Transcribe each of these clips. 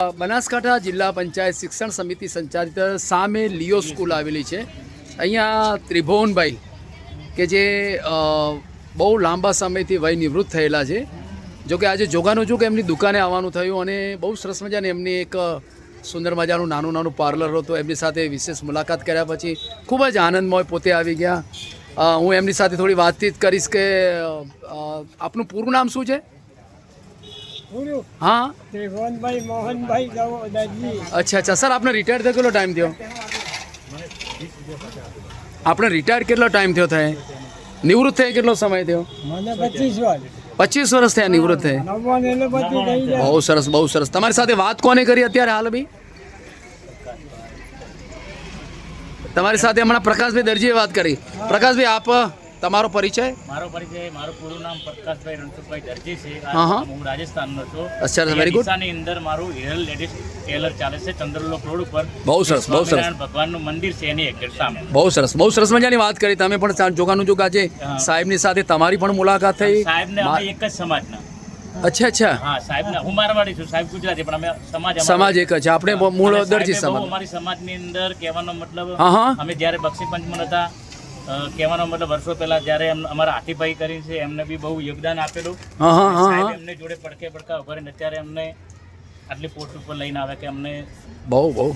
બનાસકાંઠા જિલ્લા પંચાયત શિક્ષણ સમિતિ સંચાલિત સામે લિયો સ્કૂલ આવેલી છે. અહીંયા ત્રિભુવનભાઈ, કે જે બહુ લાંબા સમયથી વય નિવૃત્ત થયેલા છે. જો કે આજે જોગાનું કે એમની દુકાને આવવાનું થયું અને બહુ સરસ મજાની એમની એક સુંદર મજાનું નાનું નાનું પાર્લર હતું. એમની સાથે વિશેષ મુલાકાત કર્યા પછી ખૂબ જ આનંદમય પોતે આવી ગયા. હું એમની સાથે થોડી વાતચીત કરીશ કે આપનું પૂરું નામ શું છે? હા? દેવનભાઈ મોહનભાઈ દાદાજી. અચ્છા અચ્છા. સર આપને રિટાયર થયો કેટલો ટાઈમ થયો? આપણે રિટાયર કેટલો ટાઈમ થયો થાય? નિવૃત્ત થયા કેટલો સમય થયો? મને પચીસ વર્ષ. પચીસ વર્ષ થયા નિવૃત્ત જાય બહુ સરસ બહુ સરસ. તમારી સાથે વાત કોને કરી અત્યારે હાલ બી? તમારી સાથે હમણાં પ્રકાશભાઈ દરજીએ વાત કરી. પ્રકાશભાઈ આપ તમારો પરિચય? મારો પરિચય મારું પૂરું નામ પ્રકાશભાઈ રણછોડભાઈ દરજી છે. હા, રાજસ્થાનનો છું. અચ્છા, વેરી ગુડની અંદર મારું હિરલ લેડીઝ ટેલર ચાલે છે ચંદ્રલોક રોડ ઉપર. બહુ સરસ, બહુ સરસ. ભગવાનનું મંદિર છે એની એક્ઝેક્ટ સામે. બહુ સરસ બહુ સરસ મજાની વાત કરી તમે પણ જોગાનું જોગ આજે સાહેબની સાથે તમારી પણ મુલાકાત થઈ. સાહેબને અમે એક જ સમાજના. અચ્છા અચ્છા. હા સાહેબને હું મારવાડી છું સાહેબ ગુજરાતી પણ અમે સમાજ સમાજ એક જ છે. આપણે મૂળ દરજી સમાજ. અમારી સમાજની અંદર કહેવાનો મતલબ. અમે જ્યારે બક્ષી પંચમન હતા કહેવાનો મતલબ વર્ષો પહેલા જ્યારે અમારા હાથીભાઈ કરીને છે એમને બી બહુ યોગદાન આપેલું. એમને જોડે પડકે પડકા ઊભા રહીને અત્યારે અમને આટલી પોસ્ટ ઉપર લઈને આવે કે અમને બહુ બહુ.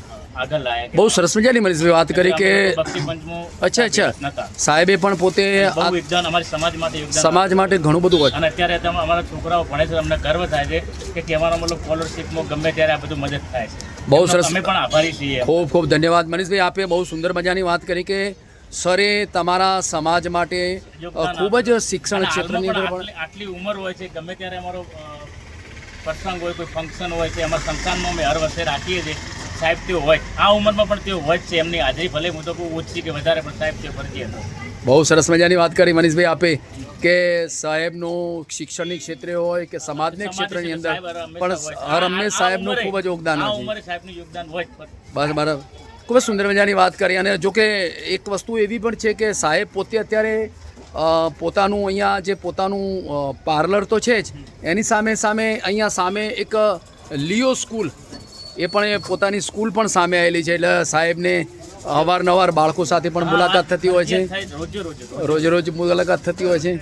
આગળ લાયા બહુ સરસ મજાની મનીષભાઈ વાત કરી કે અચ્છા અચ્છા. સાહેબે પણ પોતે યોગદાન અમારી સમાજ માટે યોગદાન સમાજ માટે ઘણું બધું. અને અત્યારે અમારા છોકરાઓ ભણે છે અમને ગર્વ થાય છે કે કહેવાનો મતલબ સ્કોલરશીપમાં ગમે ત્યારે આ બધું મદદ થાય છે. બહુ સરસ. અમે પણ આભારી છીએ. ખૂબ ખૂબ ધન્યવાદ. મનીષભાઈ આપે બહુ સુંદર મજાની વાત કરી કે સરે તમારા સમાજ માટે ખૂબ જ શિક્ષણ ક્ષેત્રની અંદર પણ આટલી ઉંમર હોય છે ગમે ત્યારે અમારો પ્રસંગ હોય કોઈ ફંક્શન હોય છે અમારા સંસ્થાનમાં અમે હર વર્ષે રાખીએ છીએ. સાહેબ તેઓ હોય. આ ઉંમરમાં પણ તેઓ હોય છે. એમની હાજરી ભલે હું તો બહુ ઓછી કે વધારે પણ સાહેબ તેઓ ફરજિયાત. બહુ સરસ મજાની વાત કરી મનીષભાઈ આપે કે સાહેબનું શિક્ષણની ક્ષેત્રે હોય કે સમાજની ક્ષેત્રની અંદર. પણ. હર હંમેશ સાહેબનું ખૂબ જ યોગદાન હોય બરાબર. ખૂબ જ સુંદર મજાની વાત કરી અને જો કે એક વસ્તુ એવી પણ છે કે સાહેબ પોતે અત્યારે પોતાનું અહીંયા જે પોતાનું પાર્લર તો છે જ એની સામે સામે અહીંયા સામે એક લિયો સ્કૂલ એ પણ એ પોતાની સ્કૂલ પણ સામે આવેલી છે એટલે સાહેબને અવારનવાર બાળકો સાથે પણ મુલાકાત થતી હોય છે રોજે રોજે. રોજ રોજ મુલાકાત થતી હોય છે.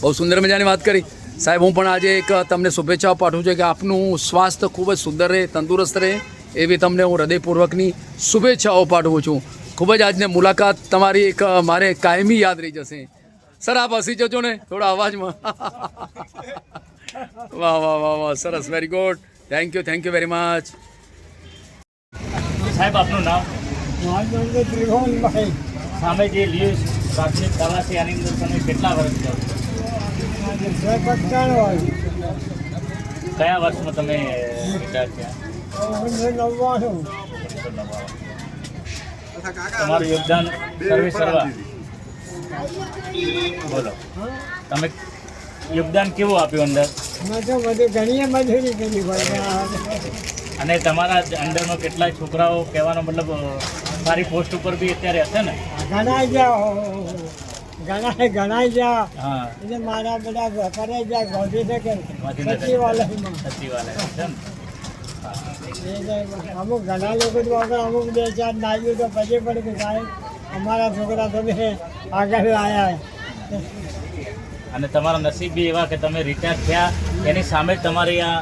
બહુ સુંદર મજાની વાત કરી. સાહેબ હું પણ આજે એક તમને શુભેચ્છાઓ પાઠવું છું કે આપનું સ્વાસ્થ્ય ખૂબ જ સુંદર રહે તંદુરસ્ત રહે. એવી તમને હું હૃદયપૂર્વકની શુભેચ્છાઓ પાઠવું છું. ખૂબ જ આજને મુલાકાત તમારી એક મારે કાયમી યાદ રહી જશે. સર આપ હસી જજો ને થોડા અવાજમાં. વાહ વાહ વાહ વાહ સરસ very good thank you thank you very much સાહેબ આપનું નામ? સામે જે પ્રાથમિક શાળા છે? અંદર તમે કેટલા વર્ષ કયા વર્ષમાં તમે રિટાયર થયા? તમારું યોગદાન સર્વિસ કરવા બોલો. તમે યોગદાન કેવું આપ્યું અંદર? અને તમારા અંદરમાં કેટલાય છોકરાઓ કહેવાનો મતલબ સારી પોસ્ટ ઉપર બી અત્યારે હશે ને? ઘણા ગયા ઘણા ગયા. હા. એટલે મારા બધા કરે ગયા ગાંધીનગર. શકે સચિવાલયમાં. સચિવાલય. અમુક ઘણા લોકો તો આગળ અમુક બે ચાર નાખ્યું તો પછી પણ કે સાહેબ અમારા છોકરા તમે આગળ આવ્યા અને તમારા નસીબ બી એવા કે તમે રિટાયર થયા એની સામે તમારી આ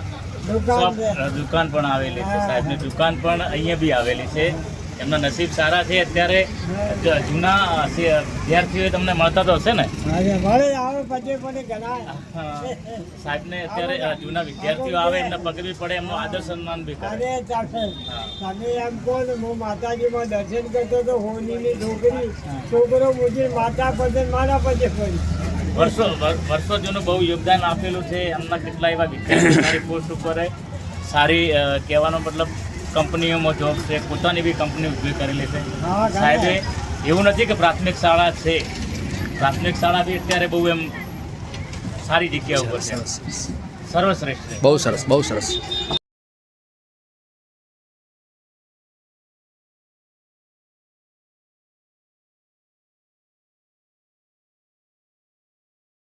દુકાન પણ આવેલી છે. સાહેબની દુકાન પણ અહીંયા બી આવેલી છે. એમના નસીબ સારા છે અત્યારે જૂના વિદ્યાર્થીઓ તમને મળતા તો હશે ને? સાહેબ. સાહેબને અત્યારે જૂના વિદ્યાર્થીઓ આવે એમને પકડવી પડે એમનો આદર સન્માન બી કરે. તમે એમ કહો ને હું માતાજીમાં દર્શન કરતો તો હોળીની છોકરી છોકરો મુજી માતા પછી મારા પછી પડી. વર્ષો વર્ષો જૂનું બહુ યોગદાન આપેલું છે એમના કેટલા એવા વિદ્યાર્થીઓ પોસ્ટ ઉપર સારી કહેવાનો મતલબ કંપનીઓમાં જોબ છે પોતાની બી કંપની ઊભી કરેલી છે. હા, સાહેબે એવું નથી કે પ્રાથમિક શાળા છે. પ્રાથમિક શાળા બી અત્યારે બહુ એમ સારી જગ્યા ઉપર છે. સર્વશ્રેષ્ઠ બહુ સરસ બહુ સરસ.